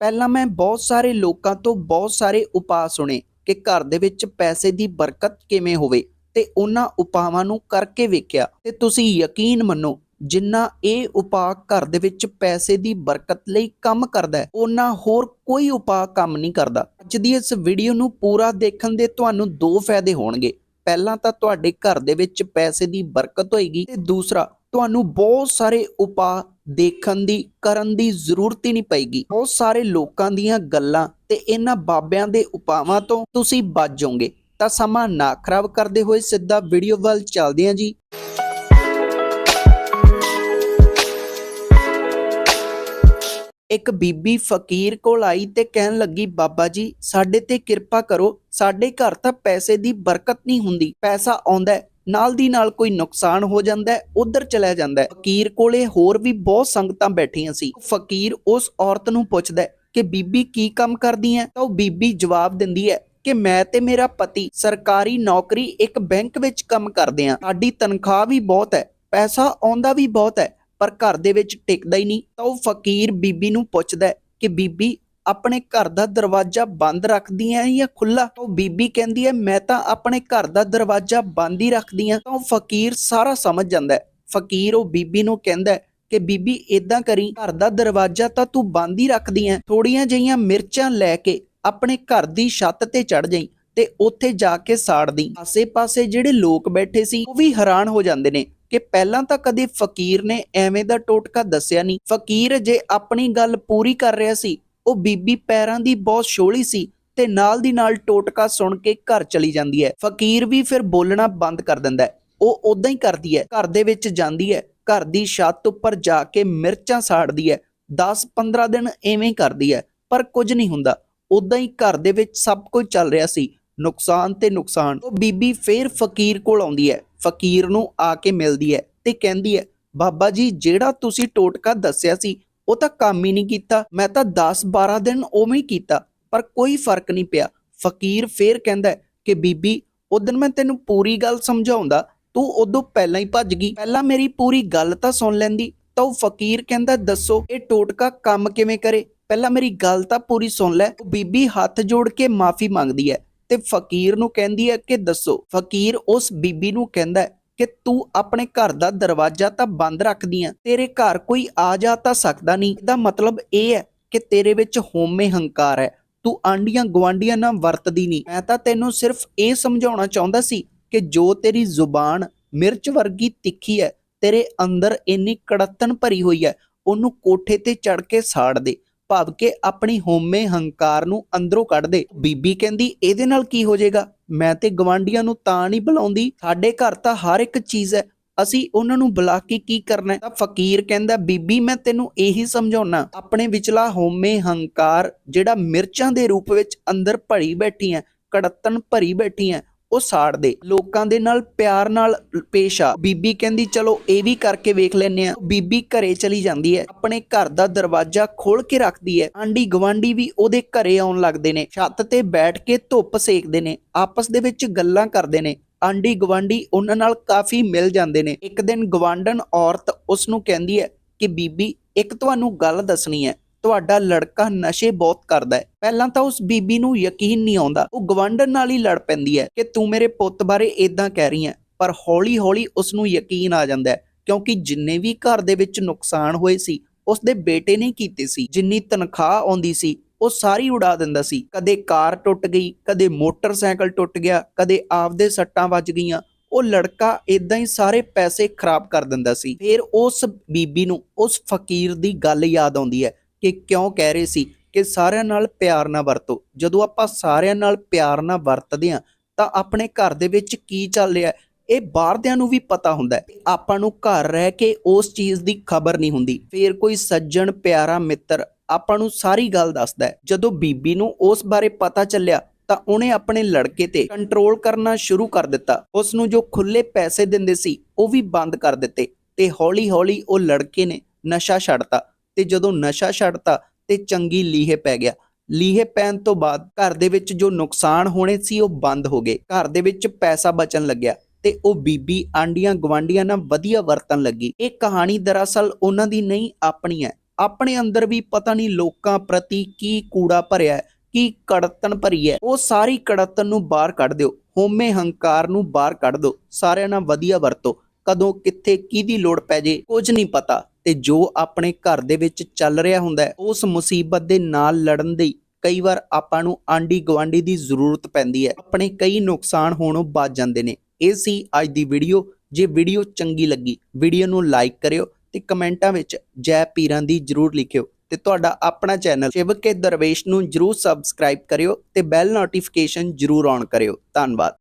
ਪਹਿਲਾਂ ਮੈਂ ਬਹੁਤ ਸਾਰੇ ਲੋਕਾਂ ਤੋਂ ਬਹੁਤ ਸਾਰੇ ਉਪਾਅ ਸੁਣੇ ਕਿ ਘਰ ਦੇ ਵਿੱਚ ਪੈਸੇ ਦੀ ਬਰਕਤ ਕਿਵੇਂ ਹੋਵੇ ਤੇ ਉਹਨਾਂ ਉਪਾਵਾਂ ਨੂੰ ਕਰਕੇ ਵੇਖਿਆ। ਤੇ ਤੁਸੀਂ ਯਕੀਨ ਮੰਨੋ, ਜਿੰਨਾ ਇਹ ਉਪਾਅ ਘਰ ਦੇ ਵਿੱਚ ਪੈਸੇ ਦੀ ਬਰਕਤ ਲਈ ਕੰਮ ਕਰਦਾ ਹੈ ਉਹਨਾਂ ਹੋਰ ਕੋਈ ਉਪਾਅ ਕੰਮ ਨਹੀਂ ਕਰਦਾ। ਅੱਜ ਦੀ ਇਸ ਵੀਡੀਓ ਨੂੰ ਪੂਰਾ ਦੇਖਣ ਦੇ ਤੁਹਾਨੂੰ ਦੋ ਫਾਇਦੇ ਹੋਣਗੇ। ਪਹਿਲਾਂ ਤਾਂ ਤੁਹਾਡੇ ਘਰ ਦੇ ਵਿੱਚ ਪੈਸੇ ਦੀ ਬਰਕਤ ਹੋਏਗੀ ਤੇ ਦੂਸਰਾ ਤੁਹਾਨੂੰ ਬਹੁਤ ਸਾਰੇ ਉਪਾਅ ਦੇਖਣ ਦੀ, ਕਰਨ ਦੀ ਜ਼ਰੂਰਤ ਹੀ ਨਹੀਂ ਪਏਗੀ। ਬਹੁਤ ਸਾਰੇ ਲੋਕਾਂ ਦੀਆਂ ਗੱਲਾਂ ਤੇ ਇਹਨਾਂ ਬਾਬਿਆਂ ਦੇ ਉਪਾਵਾਂ ਤੋਂ ਤੁਸੀਂ ਬਚ ਜਾਓਗੇ। ਤਾਂ ਸਮਾਂ ਨਾ ਖਰਾਬ ਕਰਦੇ ਹੋਏ ਸਿੱਧਾ ਵੀਡੀਓ ਵੱਲ ਚੱਲਦੇ ਹਾਂ ਜੀ। ਇੱਕ ਬੀਬੀ ਫਕੀਰ ਕੋਲ ਆਈ ਤੇ ਕਹਿਣ ਲੱਗੀ, ਬਾਬਾ ਜੀ, ਸਾਡੇ ਤੇ ਕਿਰਪਾ ਕਰੋ। ਸਾਡੇ ਘਰ ਤਾਂ ਪੈਸੇ ਦੀ ਬਰਕਤ ਨਹੀਂ ਹੁੰਦੀ। ਪੈਸਾ ਆਉਂਦਾ ਨਾਲ ਦੀ ਨਾਲ ਕੋਈ ਨੁਕਸਾਨ ਹੋ ਜਾਂਦਾ ਉਧਰ ਚਲਾ ਜਾਂਦਾ ਫਕੀਰ ਕੋਲੇ ਹੋਰ ਵੀ ਬਹੁਤ ਸੰਗਤਾਂ ਬੈਠੀਆਂ ਸੀ। ਫਕੀਰ ਉਸ ਔਰਤ ਨੂੰ ਪੁੱਛਦਾ ਕਿ, ਬੀਬੀ, ਕੀ ਕੰਮ ਕਰਦੀ ਹੈ ਤਾਂ ਉਹ ਬੀਬੀ ਜਵਾਬ ਦਿੰਦੀ ਹੈ ਕਿ, ਮੈਂ ਤੇ ਮੇਰਾ ਪਤੀ ਸਰਕਾਰੀ ਨੌਕਰੀ ਇੱਕ ਬੈਂਕ ਵਿੱਚ ਕੰਮ ਕਰਦੇ ਹਾਂ ਸਾਡੀ ਤਨਖਾਹ ਵੀ ਬਹੁਤ ਹੈ, ਪੈਸਾ ਆਉਂਦਾ ਵੀ ਬਹੁਤ ਹੈ, ਪਰ ਘਰ ਦੇ ਵਿੱਚ ਟਿਕਦਾ ਹੀ ਨਹੀਂ। ਤਾਂ ਉਹ ਫਕੀਰ ਬੀਬੀ ਨੂੰ ਪੁੱਛਦਾ ਕਿ, ਬੀਬੀ ਆਪਣੇ ਘਰ ਦਾ ਦਰਵਾਜ਼ਾ ਬੰਦ ਰੱਖਦੀ ਹੈ ਜਾਂ ਖੁੱਲਾ ਉਹ ਬੀਬੀ ਕਹਿੰਦੀ ਹੈ, ਮੈਂ ਤਾਂ ਆਪਣੇ ਘਰ ਦਾ ਦਰਵਾਜ਼ਾ ਬੰਦ ਹੀ ਰੱਖਦੀ ਹਾਂ। ਤਾਂ ਉਹ ਫਕੀਰ ਸਾਰਾ ਸਮਝ ਜਾਂਦਾ ਹੈ। ਫਕੀਰ ਉਹ ਬੀਬੀ ਨੂੰ ਕਹਿੰਦਾ ਕਿ, ਬੀਬੀ ਇਦਾਂ ਕਰੀ, ਘਰ ਦਾ ਦਰਵਾਜ਼ਾ ਤਾਂ ਤੂੰ ਬੰਦ ਹੀ ਰੱਖਦੀ ਐ ਥੋੜੀਆਂ ਜਿਹੀਆਂ ਮਿਰਚਾਂ ਲੈ ਕੇ ਆਪਣੇ ਘਰ ਦੀ ਛੱਤ ਤੇ ਚੜ ਜਾਈ ਤੇ ਉੱਥੇ ਜਾ ਕੇ ਸਾੜਦੀ ਆਸੇ-ਪਾਸੇ ਜਿਹੜੇ ਲੋਕ ਬੈਠੇ ਸੀ, ਉਹ ਵੀ ਹੈਰਾਨ ਹੋ ਜਾਂਦੇ ਨੇ ਕਿ ਪਹਿਲਾਂ ਤਾਂ ਕਦੇ ਫਕੀਰ ਨੇ ਐਵੇਂ ਦਾ ਟੋਟਕਾ ਦੱਸਿਆ ਨਹੀਂ। ਫਕੀਰ ਜੇ ਆਪਣੀ ਗੱਲ ਪੂਰੀ ਕਰ ਰਿਹਾ ਸੀ ਉਹ ਬੀਬੀ ਪੈਰਾਂ ਦੀ ਬਹੁਤ ਛੋਲੀ ਸੀ ਤੇ ਨਾਲ ਦੀ ਨਾਲ ਟੋਟਕਾ ਸੁਣ ਕੇ ਘਰ ਚਲੀ ਜਾਂਦੀ ਹੈ। ਫਕੀਰ ਵੀ ਫਿਰ ਬੋਲਣਾ ਬੰਦ ਕਰ ਦਿੰਦਾ ਹੈ। ਉਹ ਉਦਾਂ ਹੀ ਕਰਦੀ ਹੈ। ਘਰ ਦੇ ਵਿੱਚ ਜਾਂਦੀ ਹੈ। ਘਰ ਦੀ ਛੱਤ ਉੱਪਰ ਜਾ ਕੇ ਮਿਰਚਾਂ ਸਾੜਦੀ ਹੈ। 10-15 ਦਿਨ ਐਵੇਂ ਕਰਦੀ ਹੈ, ਪਰ ਕੁਝ ਨਹੀਂ ਹੁੰਦਾ। ਉਦਾਂ ਹੀ ਘਰ ਦੇ ਵਿੱਚ ਸਭ ਕੁਝ ਚੱਲ ਰਿਹਾ ਸੀ, ਨੁਕਸਾਨ ਤੇ ਨੁਕਸਾਨ। ਉਹ ਬੀਬੀ ਫੇਰ ਫਕੀਰ ਕੋਲ ਆਉਂਦੀ ਹੈ। ਫਕੀਰ ਨੂੰ ਆ ਕੇ ਮਿਲਦੀ ਹੈ ਤੇ ਕਹਿੰਦੀ ਹੈ, ਬਾਬਾ ਜੀ, ਜਿਹੜਾ ਤੁਸੀਂ ਟੋਟਕਾ ਦੱਸਿਆ ਸੀ ਉਹ ਤਾਂ ਕੰਮ ਹੀ ਨਹੀਂ ਕੀਤਾ। ਮੈਂ ਤਾਂ 10-12 ਦਿਨ ਉਵੇਂ ਹੀ ਕੀਤਾ, ਪਰ ਕੋਈ ਫ਼ਰਕ ਨਹੀਂ ਪਿਆ। ਫਕੀਰ ਫੇਰ ਕਹਿੰਦਾ ਕਿ ਬੀਬੀ ਉਦੋਂ ਮੈਂ ਤੈਨੂੰ ਪੂਰੀ ਗੱਲ ਸਮਝਾਉਂਦਾ, ਤੂੰ ਉਦੋਂ ਪਹਿਲਾਂ ਹੀ ਭੱਜ ਗਈ। ਪਹਿਲਾਂ ਮੇਰੀ ਪੂਰੀ ਗੱਲ ਤਾਂ ਸੁਣ ਲੈਂਦੀ, ਤਾਂ ਉਹ ਫਕੀਰ ਕਹਿੰਦਾ, ਦੱਸੋ, ਇਹ ਟੋਟਕਾ ਕੰਮ ਕਿਵੇਂ ਕਰੇ? ਪਹਿਲਾਂ ਮੇਰੀ ਗੱਲ ਤਾਂ ਪੂਰੀ ਸੁਣ ਲੈ। ਉਹ ਬੀਬੀ ਹੱਥ ਜੋੜ ਕੇ ਮਾਫੀ ਮੰਗਦੀ ਹੈ ਤੇ ਫਕੀਰ ਨੂੰ ਕਹਿੰਦੀ ਹੈ ਕਿ ਦੱਸੋ। ਫਕੀਰ ਉਸ ਬੀਬੀ ਨੂੰ ਕਹਿੰਦਾ ਕਿ ਤੂੰ ਆਪਣੇ ਘਰ ਦਾ ਦਰਵਾਜ਼ਾ ਤਾਂ ਬੰਦ ਰੱਖਦੀ ਆ, ਤੇਰੇ ਘਰ ਕੋਈ ਆ ਜਾ ਤਾਂ ਸਕਦਾ ਨਹੀਂ। ਇਹਦਾ ਮਤਲਬ ਇਹ ਹੈ ਕਿ ਤੇਰੇ ਵਿੱਚ ਹੋਮੇ ਹੰਕਾਰ ਹੈ। ਤੂੰ ਆਂਡੀਆਂ ਗਵਾਂਡੀਆਂ ਨਾਲ ਵਰਤਦੀ ਨਹੀਂ। ਮੈਂ ਤਾਂ ਤੈਨੂੰ ਸਿਰਫ ਇਹ ਸਮਝਾਉਣਾ ਚਾਹੁੰਦਾ ਸੀ ਕਿ ਜੋ ਤੇਰੀ ਜ਼ੁਬਾਨ ਮਿਰਚ ਵਰਗੀ ਤਿੱਖੀ ਹੈ, ਤੇਰੇ ਅੰਦਰ ਇੰਨੀ ਕੜਤਨ ਭਰੀ ਹੋਈ ਹੈ, ਉਹਨੂੰ ਕੋਠੇ ਤੇ ਚੜ ਕੇ ਸਾੜ ਦੇ। ਭਾਵ ਕਿ ਆਪਣੀ ਹੋਮੇ ਹੰਕਾਰ ਨੂੰ ਅੰਦਰੋਂ ਕੱਢ ਦੇ। ਬੀਬੀ ਕਹਿੰਦੀ, ਇਹਦੇ ਨਾਲ ਕੀ ਹੋ ਜਾਏਗਾ? ਮੈਂ ਤੇ ਗਵਾਂਡੀਆਂ ਨੂੰ ਤਾਂ ਨਹੀਂ ਬੁਲਾਉਂਦੀ। ਸਾਡੇ ਘਰ ਤਾਂ ਹਰ ਇੱਕ ਚੀਜ਼ ਹੈ। ਅਸੀਂ ਉਹਨਾਂ ਨੂੰ ਬੁਲਾ ਕੇ ਕੀ ਕਰਨਾ ਤਾਂ ਫਕੀਰ ਕਹਿੰਦਾ, ਬੀਬੀ, ਮੈਂ ਤੈਨੂੰ ਇਹੀ ਸਮਝਾਉਣਾ ਆਪਣੇ ਵਿਚਲਾ ਹੋਮੇ ਹੰਕਾਰ ਜਿਹੜਾ ਮਿਰਚਾਂ ਦੇ ਰੂਪ ਵਿੱਚ ਅੰਦਰ ਭਰੀ ਬੈਠੀ ਹੈ ਕੜਤਨ ਭਰੀ ਬੈਠੀ ਹੈ ਉਹ ਸਾੜ ਦੇ। ਲੋਕਾਂ ਦੇ ਨਾਲ ਪਿਆਰ ਨਾਲ ਪੇਸ਼ ਆ। ਬੀਬੀ ਕਹਿੰਦੀ, ਚਲੋ, ਇਹ ਵੀ ਕਰਕੇ ਵੇਖ ਲੈਨੇ ਆ ਬੀਬੀ ਘਰੇ ਚਲੀ ਜਾਂਦੀ ਹੈ। ਆਪਣੇ ਘਰ ਦਾ ਦਰਵਾਜ਼ਾ ਖੋਲ ਕੇ ਰੱਖਦੀ ਹੈ। ਆਂਡੀ ਗਵਾਂਡੀ ਵੀ ਉਹਦੇ ਘਰੇ ਆਉਣ ਲੱਗਦੇ ਨੇ। ਛੱਤ ਤੇ ਬੈਠ ਕੇ ਧੁੱਪ ਸੇਕਦੇ ਨੇ। ਆਪਸ ਦੇ ਵਿੱਚ ਗੱਲਾਂ ਕਰਦੇ ਨੇ। ਆਂਡੀ ਗਵਾਂਡੀ ਉਹਨਾਂ ਨਾਲ ਕਾਫੀ ਮਿਲ ਜਾਂਦੇ ਨੇ। ਇੱਕ ਦਿਨ ਗਵਾਂਡਨ ਔਰਤ ਉਸ ਨੂੰ ਕਹਿੰਦੀ ਹੈ ਕਿ, ਬੀਬੀ, ਇੱਕ ਤੁਹਾਨੂੰ ਗੱਲ ਦੱਸਣੀ ਹੈ। ਤੁਹਾਡਾ ਲੜਕਾ ਨਸ਼ੇ ਬਹੁਤ ਕਰਦਾ ਹੈ। ਪਹਿਲਾਂ ਤਾਂ ਉਸ ਬੀਬੀ ਨੂੰ ਯਕੀਨ ਨਹੀਂ ਆਉਂਦਾ। ਉਹ ਗਵਾਂਡਨ ਨਾਲ ਹੀ ਲੜ ਪੈਂਦੀ ਹੈ ਕਿ ਤੂੰ ਮੇਰੇ ਪੁੱਤ ਬਾਰੇ ਇਦਾਂ ਕਹਿ ਰਹੀ ਹੈ। ਪਰ ਹੌਲੀ-ਹੌਲੀ ਉਸ ਨੂੰ ਯਕੀਨ ਆ ਜਾਂਦਾ ਹੈ ਕਿਉਂਕਿ ਜਿੰਨੇ ਵੀ ਘਰ ਦੇ ਵਿੱਚ ਨੁਕਸਾਨ ਹੋਏ ਸੀ, ਉਸ ਦੇ ਬੇਟੇ ਨੇ ਕੀਤੇ ਸੀ। ਜਿੰਨੀ ਤਨਖਾਹ ਆਉਂਦੀ ਸੀ, ਉਹ ਸਾਰੀ ਉਡਾ ਦਿੰਦਾ ਸੀ। ਕਦੇ ਕਾਰ ਟੁੱਟ ਗਈ, ਕਦੇ ਮੋਟਰਸਾਈਕਲ ਟੁੱਟ ਗਿਆ, ਕਦੇ ਆਪਦੇ ਸੱਟਾਂ ਵੱਜ ਗਈਆਂ। ਉਹ ਲੜਕਾ ਇਦਾਂ ਹੀ ਸਾਰੇ ਪੈਸੇ ਖਰਾਬ ਕਰ ਦਿੰਦਾ ਸੀ। ਫਿਰ ਉਸ ਬੀਬੀ ਨੂੰ, ਉਸ ਫਕੀਰ ਦੀ ਗੱਲ ਯਾਦ ਆਉਂਦੀ ਹੈ ਕਿ ਕਿਉਂ ਕਹਿ ਰਹੇ ਸੀ ਕਿ ਸਾਰਿਆਂ ਨਾਲ ਪਿਆਰ ਨਾਲ ਵਰਤੋ। ਜਦੋਂ ਆਪਾਂ ਸਾਰਿਆਂ ਨਾਲ ਪਿਆਰ ਨਾਲ ਵਰਤਦੇ ਹਾਂ, ਤਾਂ ਆਪਣੇ ਘਰ ਦੇ ਵਿੱਚ ਕੀ ਚੱਲ ਰਿਹਾ ਇਹ ਬਾਹਰਦਿਆਂ ਨੂੰ ਵੀ ਪਤਾ ਹੁੰਦਾ ਆਪਾਂ ਨੂੰ ਘਰ ਰਹਿ ਕੇ ਉਸ ਚੀਜ਼ ਦੀ ਖਬਰ ਨਹੀਂ ਹੁੰਦੀ। ਫੇਰ ਕੋਈ ਸੱਜਣ, ਪਿਆਰਾ ਮਿੱਤਰ ਆਪਾਂ ਨੂੰ ਸਾਰੀ ਗੱਲ ਦੱਸਦਾ ਹੈ। ਜਦੋਂ ਬੀਬੀ ਨੂੰ ਉਸ ਬਾਰੇ ਪਤਾ ਚੱਲਿਆ, ਤਾਂ ਉਹਨੇ ਆਪਣੇ ਲੜਕੇ ਤੇ ਕੰਟਰੋਲ ਕਰਨਾ ਸ਼ੁਰੂ ਕਰ ਦਿੱਤਾ। ਉਸ ਨੂੰ ਜੋ ਖੁੱਲੇ ਪੈਸੇ ਦਿੰਦੇ ਸੀ, ਉਹ ਵੀ ਬੰਦ ਕਰ ਦਿੱਤੇ ਤੇ ਹੌਲੀ-ਹੌਲੀ ਉਹ ਲੜਕੇ ਨੇ ਨਸ਼ਾ ਛੱਡਤਾ। ਤੇ ਜਦੋਂ ਨਸ਼ਾ ਛੱਡਤਾ ਤੇ ਚੰਗੀ ਲੀਹੇ ਪੈ ਗਿਆ। ਲੀਹੇ ਪੈਣ ਤੋਂ ਬਾਅਦ ਘਰ ਦੇ ਵਿੱਚ ਜੋ ਨੁਕਸਾਨ ਹੋਣੇ ਸੀ ਉਹ ਬੰਦ ਹੋ ਗਏ। ਘਰ ਦੇ ਵਿੱਚ ਪੈਸਾ ਬਚਣ ਲੱਗਿਆ ਤੇ ਉਹ ਬੀਬੀ ਆਂਡੀਆਂ ਗਵਾਂਡੀਆਂ ਨਾਲ ਵਧੀਆ ਵਰਤਣ ਲੱਗੀ। ਇਹ ਕਹਾਣੀ ਦਰਅਸਲ ਉਹਨਾਂ ਦੀ ਨਹੀਂ, ਆਪਣੀ ਹੈ। ਆਪਣੇ ਅੰਦਰ ਵੀ ਪਤਾ ਨਹੀਂ ਲੋਕਾਂ ਪ੍ਰਤੀ ਕੀ ਕੂੜਾ ਭਰਿਆ ਕੀ ਕੜਤਨ ਭਰੀ ਹੈ। ਉਹ ਸਾਰੀ ਕੜਤਨ ਨੂੰ ਬਾਹਰ ਕੱਢ ਦਿਓ ਹੋਮੇ ਹੰਕਾਰ ਨੂੰ ਬਾਹਰ ਕੱਢ ਦਿਓ। ਸਾਰਿਆਂ ਨਾਲ ਵਧੀਆ ਵਰਤੋ, ਕਦੋਂ, ਕਿੱਥੇ, ਕਿਹਦੀ ਲੋੜ ਪੈ ਜੇ, ਕੁਝ ਨਹੀਂ ਪਤਾ। ਤੇ ਜੋ ਆਪਣੇ ਘਰ ਦੇ ਵਿੱਚ ਚੱਲ ਰਿਹਾ ਹੁੰਦਾ ਉਸ ਮੁਸੀਬਤ ਦੇ ਨਾਲ ਲੜਨ ਦੀ ਕਈ ਵਾਰ ਆਪਾਂ ਨੂੰ ਆਂਡੀ ਗਵਾਂਡੀ ਦੀ ਜ਼ਰੂਰਤ ਪੈਂਦੀ ਹੈ। ਆਪਣੇ ਕਈ ਨੁਕਸਾਨ ਹੋਣੋਂ ਬਚ ਜਾਂਦੇ ਨੇ। ਇਹ ਸੀ ਅੱਜ ਦੀ ਵੀਡੀਓ। ਜੇ ਵੀਡੀਓ ਚੰਗੀ ਲੱਗੀ, ਵੀਡੀਓ ਨੂੰ ਲਾਈਕ ਕਰਿਓ ਤੇ ਕਮੈਂਟਾਂ ਵਿੱਚ ਜੈ ਪੀਰਾਂ ਦੀ ਜਰੂਰ ਲਿਖਿਓ ਤੇ ਤੁਹਾਡਾ ਆਪਣਾ ਚੈਨਲ ਸ਼ਿਵ ਕੇ ਦਰਵੇਸ਼ ਨੂੰ ਜਰੂਰ ਸਬਸਕ੍ਰਾਈਬ ਕਰਿਓ ਤੇ ਬੈਲ ਨੋਟੀਫਿਕੇਸ਼ਨ ਜਰੂਰ ਔਨ ਕਰਿਓ। ਧੰਨਵਾਦ।